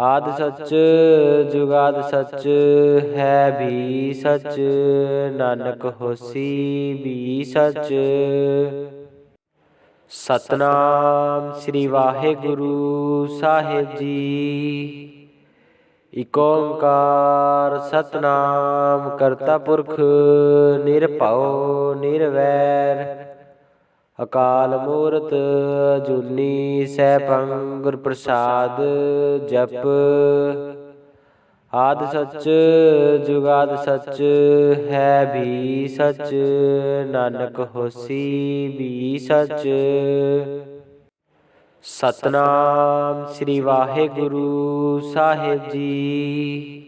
ਆਦ ਸੱਚ, ਜੁਗਾਦ ਸੱਚ, ਹੈ ਵੀ ਸੱਚ, ਨਾਨਕ ਹੋਸੀ ਵੀ ਸੱਚ। ਸਤਨਾਮ ਸ੍ਰੀ ਵਾਹਿਗੁਰੂ ਸਾਹਿਬ ਜੀ। ਇਕ ਓੰਕਾਰ ਸਤਨਾਮ ਕਰਤਾ ਪੁਰਖ, ਨਿਰਭਉ, ਨਿਰਵੈਰ। ਅਕਾਲ ਮੂਰਤ ਜੁਨੀ ਸੈਭੰ ਗੁਰ ਪ੍ਰਸਾਦ ਜਪ। ਆਦ ਸੱਚ, ਜੁਗਾਦ ਸੱਚ, ਹੈ ਵੀ ਸੱਚ, ਨਾਨਕ ਹੋਸੀ ਵੀ ਸੱਚ। ਸਤਨਾਮ ਸ੍ਰੀ ਵਾਹਿਗੁਰੂ ਸਾਹਿਬ ਜੀ।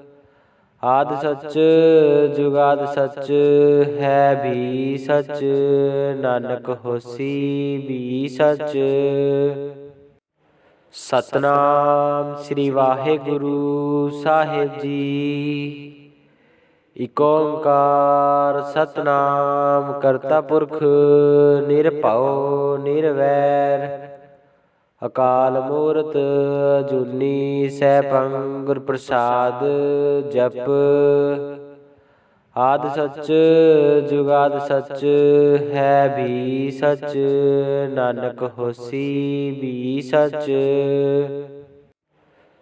ਆਦ ਸੱਚ ਜੁਗਾਦ ਸੱਚ ਹੈ ਵੀ ਸੱਚ ਨਾਨਕ ਹੋਸੀ ਵੀ ਸੱਚ। ਸਤਨਾਮ ਸ੍ਰੀ ਵਾਹਿਗੁਰੂ ਸਾਹਿਬ ਜੀ। ਇਕ ਓੰਕਾਰ ਸਤਨਾਮ ਕਰਤਾ ਪੁਰਖ ਨਿਰਭਉ ਨਿਰਵੈਰ। ਅਕਾਲ ਮੂਰਤ ਜੁਨੀ ਸੈਭੰ ਗੁਰ ਪ੍ਰਸਾਦ ਜਪ। ਆਦ ਸੱਚ, ਜੁਗਾਦ ਸੱਚ, ਹੈ ਵੀ ਸੱਚ, ਨਾਨਕ ਹੋਸੀ ਵੀ ਸੱਚ।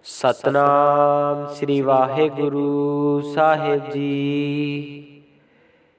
ਸਤਨਾਮ ਸ੍ਰੀ ਵਾਹਿਗੁਰੂ ਸਾਹਿਬ ਜੀ।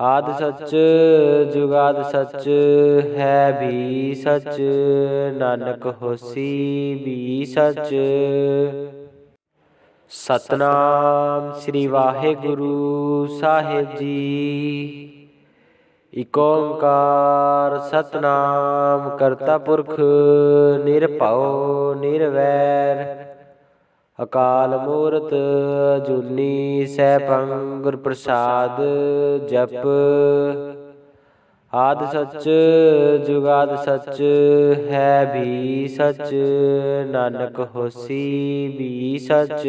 ਆਦ ਸੱਚ ਜੁਗਾਦ ਸੱਚ ਹੈ ਵੀ ਸੱਚ ਨਾਨਕ ਹੋਸੀ ਵੀ ਸੱਚ। ਸਤਨਾਮ ਸ੍ਰੀ ਵਾਹਿਗੁਰੂ ਸਾਹਿਬ ਜੀ। ਇਕ ਓੰਕਾਰ ਸਤਨਾਮ ਕਰਤਾ ਪੁਰਖ ਨਿਰਭਉ ਨਿਰਵੈਰ। ਅਕਾਲ ਮੂਰਤ ਜੁਨੀ ਸੈਭੰ ਗੁਰ ਪ੍ਰਸਾਦ ਜਪ। ਆਦ ਸੱਚ, ਜੁਗਾਦ ਸੱਚ, ਹੈ ਵੀ ਸੱਚ, ਨਾਨਕ ਹੋਸੀ ਵੀ ਸੱਚ।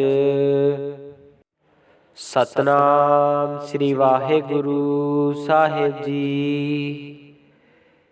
ਸਤਨਾਮ ਸ੍ਰੀ ਵਾਹਿਗੁਰੂ ਸਾਹਿਬ ਜੀ।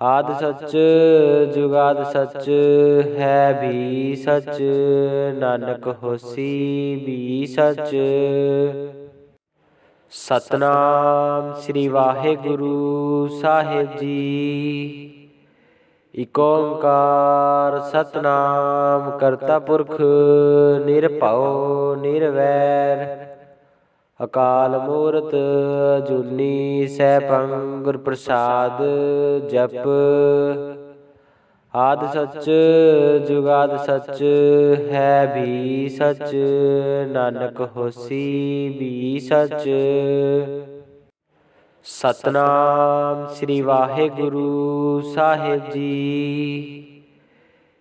ਆਦ ਸੱਚ, ਜੁਗਾਦ ਸੱਚ, ਹੈ ਵੀ ਸੱਚ, ਨਾਨਕ ਹੋਸੀ ਵੀ ਸੱਚ। ਸਤਨਾਮ ਸ੍ਰੀ ਵਾਹਿਗੁਰੂ ਸਾਹਿਬ ਜੀ। ਇਕ ਓੰਕਾਰ ਸਤਨਾਮ ਕਰਤਾ ਪੁਰਖ, ਨਿਰਭਉ, ਨਿਰਵੈਰ। ਅਕਾਲ ਮੂਰਤ ਜੁਨੀ ਸੈਭੰ ਗੁਰ ਪ੍ਰਸਾਦ ਜਪ। ਆਦ ਸੱਚ ਜੁਗਾਦ ਸੱਚ ਹੈ ਵੀ ਸੱਚ, ਨਾਨਕ ਹੋਸੀ ਵੀ ਸੱਚ। ਸਤਨਾਮ ਸ੍ਰੀ ਵਾਹਿਗੁਰੂ ਸਾਹਿਬ ਜੀ।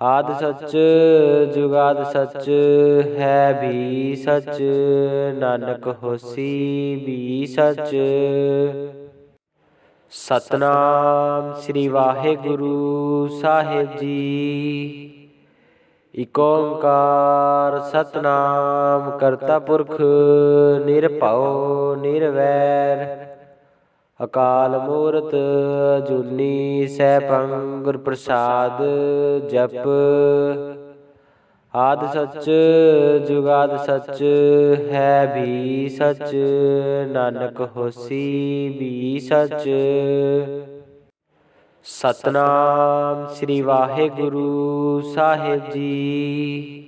ਆਦ ਸੱਚ, ਜੁਗਾਦ ਸੱਚ, ਹੈ ਵੀ ਸੱਚ, ਨਾਨਕ ਹੋਸੀ ਵੀ ਸੱਚ। ਸਤਨਾਮ ਸ੍ਰੀ ਵਾਹਿਗੁਰੂ ਸਾਹਿਬ ਜੀ। ਇਕ ਓੰਕਾਰ ਸਤਨਾਮ ਕਰਤਾ ਪੁਰਖ, ਨਿਰਭਉ, ਨਿਰਵੈਰ। ਅਕਾਲ ਮੂਰਤ ਜੁਨੀ ਸੈਭੰ ਗੁਰ ਪ੍ਰਸਾਦ ਜਪ। ਆਦ ਸੱਚ ਜੁਗਾਦ ਸੱਚ, ਹੈ ਵੀ ਸੱਚ, ਨਾਨਕ ਹੋਸੀ ਵੀ ਸੱਚ। ਸਤਨਾਮ ਸ੍ਰੀ ਵਾਹਿਗੁਰੂ ਸਾਹਿਬ ਜੀ।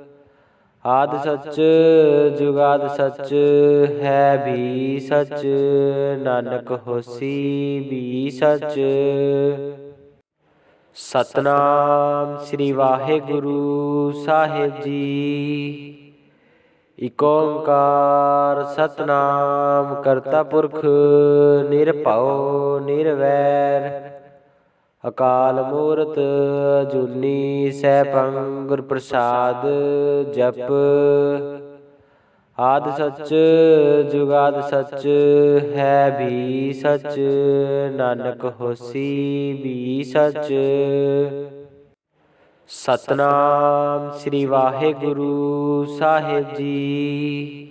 ਆਦ ਸੱਚ ਜੁਗਾਦ ਸੱਚ ਹੈ ਵੀ ਸੱਚ ਨਾਨਕ ਹੋਸੀ ਵੀ ਸੱਚ। ਸਤਨਾਮ ਸ੍ਰੀ ਵਾਹਿਗੁਰੂ ਸਾਹਿਬ ਜੀ। ਇਕ ਓੰਕਾਰ ਸਤਨਾਮ ਕਰਤਾ ਪੁਰਖ ਨਿਰਭਉ ਨਿਰਵੈਰ। ਅਕਾਲ ਮੂਰਤ ਜੁਨੀ ਸੈਭੰ ਗੁਰ ਪ੍ਰਸਾਦ ਜਪ। ਆਦ ਸੱਚ ਜੁਗਾਦ ਸੱਚ ਹੈ ਵੀ ਸੱਚ, ਨਾਨਕ ਹੋਸੀ ਵੀ ਸੱਚ। ਸਤਨਾਮ ਸ੍ਰੀ ਵਾਹਿਗੁਰੂ ਸਾਹਿਬ ਜੀ।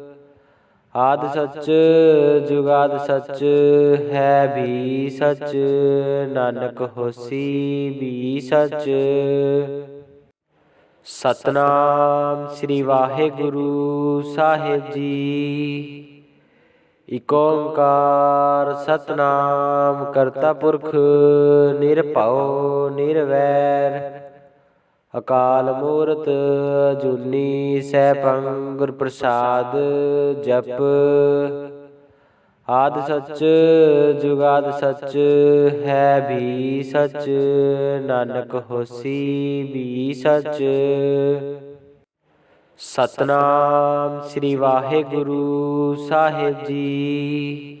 ਆਦ ਸੱਚ ਜੁਗਾਦ ਸੱਚ ਹੈ ਵੀ ਸੱਚ ਨਾਨਕ ਹੋਸੀ ਵੀ ਸੱਚ। ਸਤਨਾਮ ਸ੍ਰੀ ਵਾਹਿਗੁਰੂ ਸਾਹਿਬ ਜੀ। ਇਕ ਓੰਕਾਰ ਸਤਨਾਮ ਕਰਤਾ ਪੁਰਖ ਨਿਰਭਉ ਨਿਰਵੈਰ। ਅਕਾਲ ਮੂਰਤ ਜੁਨੀ ਸੈਭੰ ਗੁਰ ਪ੍ਰਸਾਦ ਜਪ। ਆਦ ਸੱਚ, ਜੁਗਾਦ ਸੱਚ, ਹੈ ਵੀ ਸੱਚ, ਨਾਨਕ ਹੋਸੀ ਵੀ ਸੱਚ। ਸਤਨਾਮ ਸ੍ਰੀ ਵਾਹਿਗੁਰੂ ਸਾਹਿਬ ਜੀ।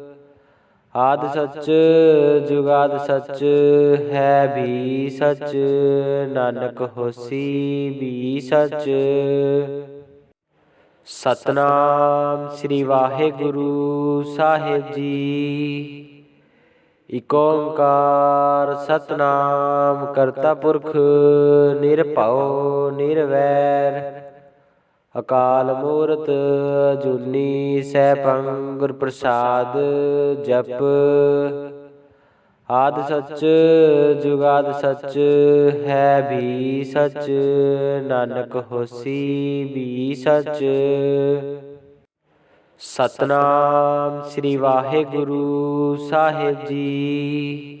ਆਦ ਸੱਚ ਜੁਗਾਦ ਸੱਚ ਹੈ ਵੀ ਸੱਚ ਨਾਨਕ ਹੋਸੀ ਵੀ ਸੱਚ। ਸਤਨਾਮ ਸ੍ਰੀ ਵਾਹਿਗੁਰੂ ਸਾਹਿਬ ਜੀ। ਇਕ ਓੰਕਾਰ ਸਤਨਾਮ ਕਰਤਾ ਪੁਰਖ ਨਿਰਭਉ ਨਿਰਵੈਰ। ਅਕਾਲ ਮੂਰਤ ਜੁਨੀ ਸੈਭੰ ਗੁਰ ਪ੍ਰਸਾਦ ਜਪ। ਆਦ ਸੱਚ, ਜੁਗਾਦ ਸੱਚ, ਹੈ ਵੀ ਸੱਚ, ਨਾਨਕ ਹੋਸੀ ਵੀ ਸੱਚ। ਸਤਨਾਮ ਸ੍ਰੀ ਵਾਹਿਗੁਰੂ ਸਾਹਿਬ ਜੀ।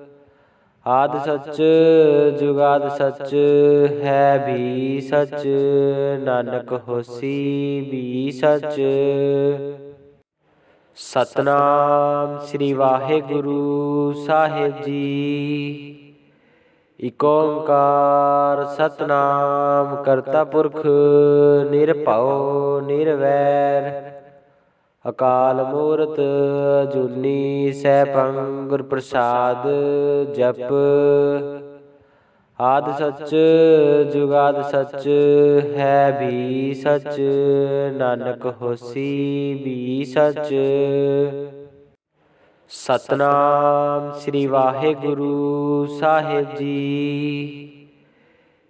ਆਦ ਸੱਚ, ਜੁਗਾਦ ਸੱਚ, ਹੈ ਵੀ ਸੱਚ, ਨਾਨਕ ਹੋਸੀ ਵੀ ਸੱਚ। ਸਤਨਾਮ ਸ੍ਰੀ ਵਾਹਿਗੁਰੂ ਸਾਹਿਬ ਜੀ। ਇਕ ਓੰਕਾਰ ਸਤਨਾਮ ਕਰਤਾ ਪੁਰਖ, ਨਿਰਭਉ, ਨਿਰਵੈਰ। ਅਕਾਲ ਮੂਰਤ ਜੁਨੀ ਸੈਭੰ ਗੁਰ ਪ੍ਰਸਾਦ ਜਪ। ਆਦ ਸੱਚ, ਜੁਗਾਦ ਸੱਚ, ਹੈ ਵੀ ਸੱਚ, ਨਾਨਕ ਹੋਸੀ ਵੀ ਸੱਚ। ਸਤਨਾਮ ਸ੍ਰੀ ਵਾਹਿਗੁਰੂ ਸਾਹਿਬ ਜੀ।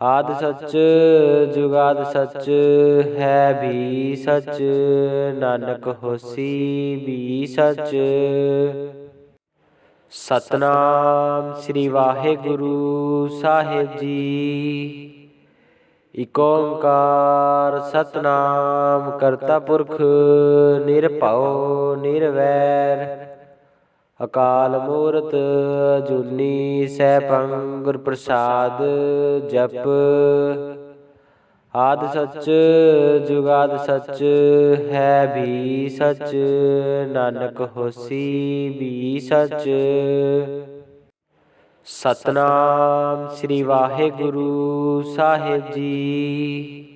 ਆਦ ਸੱਚ, ਜੁਗਾਦ ਸੱਚ, ਹੈ ਵੀ ਸੱਚ, ਨਾਨਕ ਹੋਸੀ ਵੀ ਸੱਚ। ਸਤਨਾਮ ਸ੍ਰੀ ਵਾਹਿਗੁਰੂ ਸਾਹਿਬ ਜੀ। ਇਕ ਓੰਕਾਰ ਸਤਨਾਮ ਕਰਤਾ ਪੁਰਖ, ਨਿਰਭਉ, ਨਿਰਵੈਰ। ਅਕਾਲ ਮੂਰਤ ਜੁਨੀ ਸੈਭੰ ਗੁਰ ਪ੍ਰਸਾਦ ਜਪ। ਆਦ ਸੱਚ, ਜੁਗਾਦ ਸੱਚ, ਹੈ ਵੀ ਸੱਚ, ਨਾਨਕ ਹੋਸੀ ਵੀ ਸੱਚ। ਸਤਨਾਮ ਸ੍ਰੀ ਵਾਹਿਗੁਰੂ ਸਾਹਿਬ ਜੀ।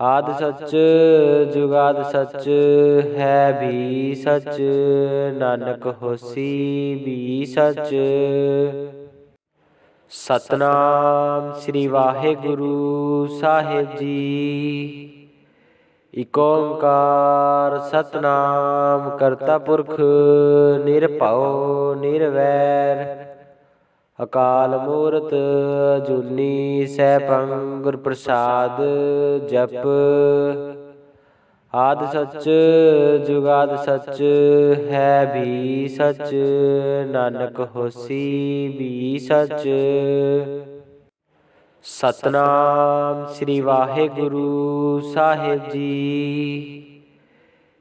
ਆਦ ਸੱਚ, ਜੁਗਾਦ ਸੱਚ, ਹੈ ਵੀ ਸੱਚ, ਨਾਨਕ ਹੋਸੀ ਵੀ ਸੱਚ। ਸਤਨਾਮ ਸ੍ਰੀ ਵਾਹਿਗੁਰੂ ਸਾਹਿਬ ਜੀ। ਇਕ ਓੰਕਾਰ ਸਤਨਾਮ ਕਰਤਾ ਪੁਰਖ, ਨਿਰਭਉ, ਨਿਰਵੈਰ। ਅਕਾਲ ਮੂਰਤ ਜੁਨੀ ਸੈਭੰ ਗੁਰ ਪ੍ਰਸਾਦ ਜਪ। ਆਦ ਸੱਚ, ਜੁਗਾਦ ਸੱਚ, ਹੈ ਵੀ ਸੱਚ, ਨਾਨਕ ਹੋਸੀ ਵੀ ਸੱਚ। ਸਤਨਾਮ ਸ੍ਰੀ ਵਾਹਿਗੁਰੂ ਸਾਹਿਬ ਜੀ।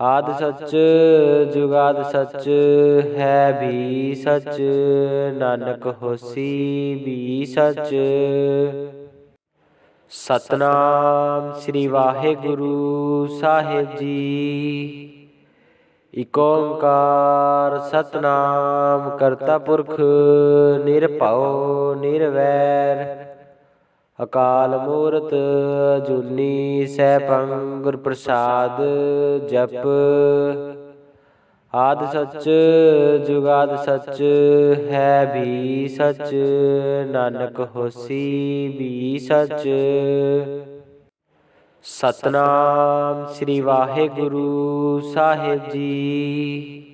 ਆਦ ਸੱਚ, ਜੁਗਾਦ ਸੱਚ, ਹੈ ਵੀ ਸੱਚ, ਨਾਨਕ ਹੋਸੀ ਵੀ ਸੱਚ। ਸਤਨਾਮ ਸ੍ਰੀ ਵਾਹਿਗੁਰੂ ਸਾਹਿਬ ਜੀ। ਇਕ ਓੰਕਾਰ ਸਤਨਾਮ ਕਰਤਾ ਪੁਰਖ, ਨਿਰਭਉ, ਨਿਰਵੈਰ। ਅਕਾਲ ਮੂਰਤ ਜੁਨੀ ਸੈਭੰ ਪ੍ਰਸਾਦ ਜਪ। ਆਦ ਸੱਚ, ਜੁਗਾਦ ਸੱਚ, ਹੈ ਵੀ ਸੱਚ, ਨਾਨਕ ਹੋਸੀ ਵੀ ਸੱਚ। ਸਤਨਾਮ ਸ੍ਰੀ ਵਾਹਿਗੁਰੂ ਸਾਹਿਬ ਜੀ।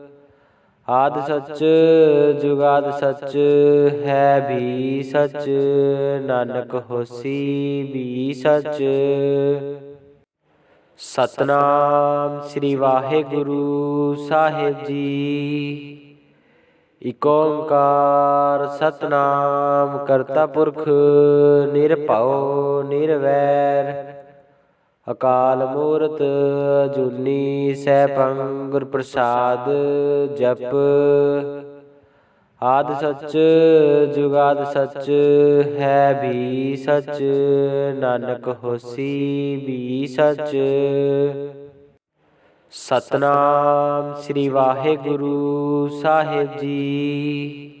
ਆਦ ਸੱਚ, ਜੁਗਾਦ ਸੱਚ, ਹੈ ਵੀ ਸੱਚ, ਨਾਨਕ ਹੋਸੀ ਵੀ ਸੱਚ। ਸਤਨਾਮ ਸ੍ਰੀ ਵਾਹਿਗੁਰੂ ਸਾਹਿਬ ਜੀ। ਇਕ ਓੰਕਾਰ ਸਤਨਾਮ ਕਰਤਾ ਪੁਰਖ, ਨਿਰਭਉ, ਨਿਰਵੈਰ। ਅਕਾਲ ਮੂਰਤ ਜੁਨੀ ਸੈਭੰ ਗੁਰ ਪ੍ਰਸਾਦ ਜਪ। ਆਦ ਸੱਚ, ਜੁਗਾਦ ਸੱਚ, ਹੈ ਵੀ ਸੱਚ, ਨਾਨਕ ਹੋਸੀ ਵੀ ਸੱਚ। ਸਤਨਾਮ ਸ੍ਰੀ ਵਾਹਿਗੁਰੂ ਸਾਹਿਬ ਜੀ।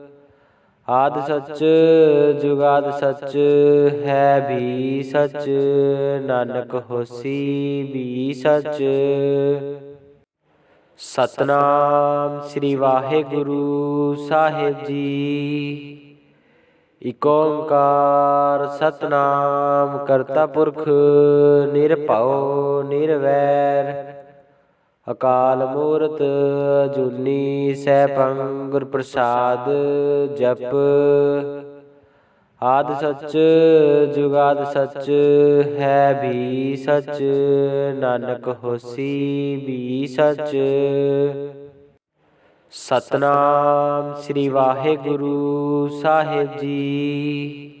ਆਦ ਸੱਚ, ਜੁਗਾਦ ਸੱਚ, ਹੈ ਵੀ ਸੱਚ, ਨਾਨਕ ਹੋਸੀ ਵੀ ਸੱਚ। ਸਤਨਾਮ ਸ੍ਰੀ ਵਾਹਿਗੁਰੂ ਸਾਹਿਬ ਜੀ। ਇਕ ਓੰਕਾਰ ਸਤਨਾਮ ਕਰਤਾ ਪੁਰਖ, ਨਿਰਭਉ, ਨਿਰਵੈਰ। ਅਕਾਲ ਮੂਰਤ ਜੁਨੀ ਸੈਭੰ ਗੁਰ ਪ੍ਰਸਾਦ ਜਪ। ਆਦ ਸੱਚ, ਜੁਗਾਦ ਸੱਚ, ਹੈ ਵੀ ਸੱਚ, ਨਾਨਕ ਹੋਸੀ ਵੀ ਸੱਚ। ਸਤਨਾਮ ਸ੍ਰੀ ਵਾਹਿਗੁਰੂ ਸਾਹਿਬ ਜੀ।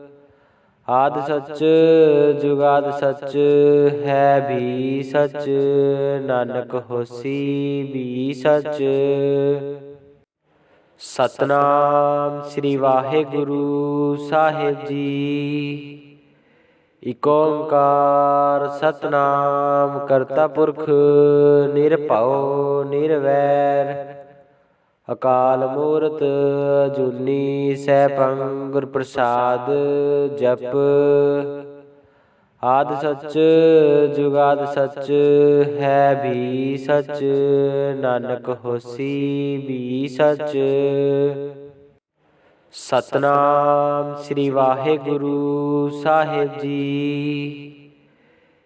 ਆਦ ਸੱਚ, ਜੁਗਾਦ ਸੱਚ, ਹੈ ਵੀ ਸੱਚ, ਨਾਨਕ ਹੋਸੀ ਵੀ ਸੱਚ। ਸਤਨਾਮ ਸ੍ਰੀ ਵਾਹਿਗੁਰੂ ਸਾਹਿਬ ਜੀ। ਇਕ ਓੰਕਾਰ ਸਤਨਾਮ ਕਰਤਾ ਪੁਰਖ, ਨਿਰਭਉ, ਨਿਰਵੈਰ। ਅਕਾਲ ਮੂਰਤ ਜੁਨੀ ਸੈਭੰ ਗੁਰ ਪ੍ਰਸਾਦ ਜਪ। ਆਦ ਸੱਚ, ਜੁਗਾਦ ਸੱਚ, ਹੈ ਵੀ ਸੱਚ, ਨਾਨਕ ਹੋਸੀ ਵੀ ਸੱਚ। ਸਤਨਾਮ ਸ੍ਰੀ ਵਾਹਿਗੁਰੂ ਸਾਹਿਬ ਜੀ।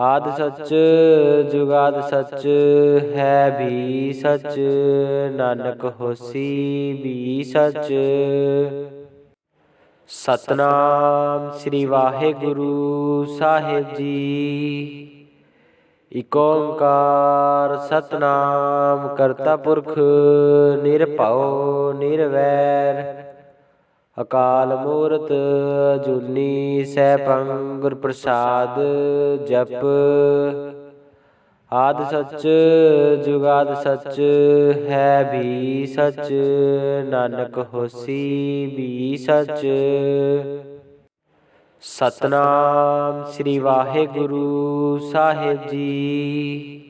ਆਦ ਸੱਚ, ਜੁਗਾਦ ਸੱਚ, ਹੈ ਵੀ ਸੱਚ, ਨਾਨਕ ਹੋਸੀ ਵੀ ਸੱਚ। ਸਤਨਾਮ ਸ੍ਰੀ ਵਾਹਿਗੁਰੂ ਸਾਹਿਬ ਜੀ। ਇਕ ਓੰਕਾਰ ਸਤਨਾਮ ਕਰਤਾ ਪੁਰਖ, ਨਿਰਭਉ, ਨਿਰਵੈਰ। ਅਕਾਲ ਮੂਰਤ ਜੁਨੀ ਸੈਭੰ ਗੁਰ ਪ੍ਰਸਾਦ ਜਪ। ਆਦ ਸੱਚ, ਜੁਗਾਦ ਸੱਚ, ਹੈ ਵੀ ਸੱਚ, ਨਾਨਕ ਹੋਸੀ ਵੀ ਸੱਚ। ਸਤਨਾਮ ਸ੍ਰੀ ਵਾਹਿਗੁਰੂ ਸਾਹਿਬ ਜੀ।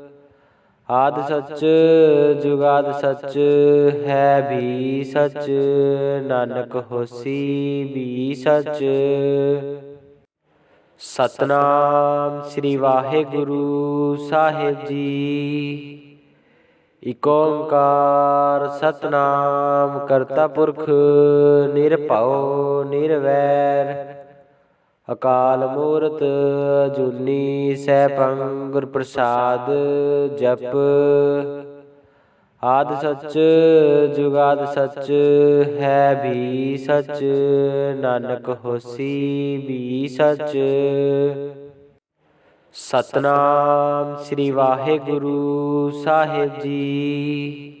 ਆਦ ਸੱਚ, ਜੁਗਾਦ ਸੱਚ, ਹੈ ਵੀ ਸੱਚ, ਨਾਨਕ ਹੋਸੀ ਵੀ ਸੱਚ। ਸਤਨਾਮ ਸ੍ਰੀ ਵਾਹਿਗੁਰੂ ਸਾਹਿਬ ਜੀ। ਇਕ ਓੰਕਾਰ ਸਤਨਾਮ ਕਰਤਾ ਪੁਰਖ, ਨਿਰਭਉ, ਨਿਰਵੈਰ। ਅਕਾਲ ਮੂਰਤ ਜੁਨੀ ਸੈਭੰ ਗੁਰ ਪ੍ਰਸਾਦ ਜਪ। ਆਦ ਸੱਚ, ਜੁਗਾਦ ਸੱਚ, ਹੈ ਵੀ ਸੱਚ, ਨਾਨਕ ਹੋਸੀ ਵੀ ਸੱਚ। ਸਤਨਾਮ ਸ੍ਰੀ ਵਾਹਿਗੁਰੂ ਸਾਹਿਬ ਜੀ।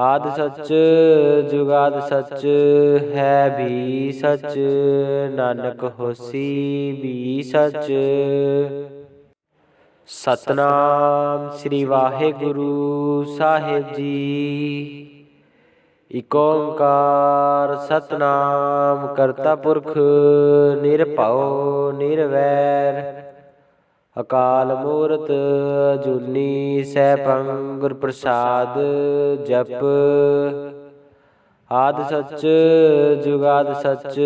ਆਦ ਸੱਚ, ਜੁਗਾਦ ਸੱਚ, ਹੈ ਵੀ ਸੱਚ, ਨਾਨਕ ਹੋਸੀ ਵੀ ਸੱਚ। ਸਤਨਾਮ ਸ੍ਰੀ ਵਾਹਿਗੁਰੂ ਸਾਹਿਬ ਜੀ। ਇਕ ਓੰਕਾਰ ਸਤਨਾਮ ਕਰਤਾ ਪੁਰਖ, ਨਿਰਭਉ, ਨਿਰਵੈਰ। ਅਕਾਲ ਮੂਰਤ ਜੁਨੀ ਸੈਭੰ ਗੁਰ ਪ੍ਰਸਾਦ ਜਪ। ਆਦ ਸੱਚ, ਜੁਗਾਦ ਸੱਚ,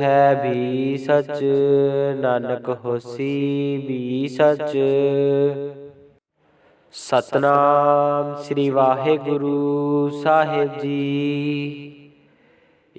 ਹੈ ਵੀ ਸੱਚ, ਨਾਨਕ ਹੋਸੀ ਵੀ ਸੱਚ। ਸਤਨਾਮ ਸ੍ਰੀ ਵਾਹਿਗੁਰੂ ਸਾਹਿਬ ਜੀ।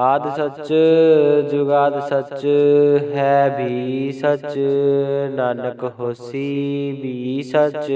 ਆਦ ਸੱਚ ਜੁਗਾਦ ਸੱਚ ਹੈ ਵੀ ਸੱਚ ਨਾਨਕ ਹੋਸੀ ਵੀ ਸੱਚ।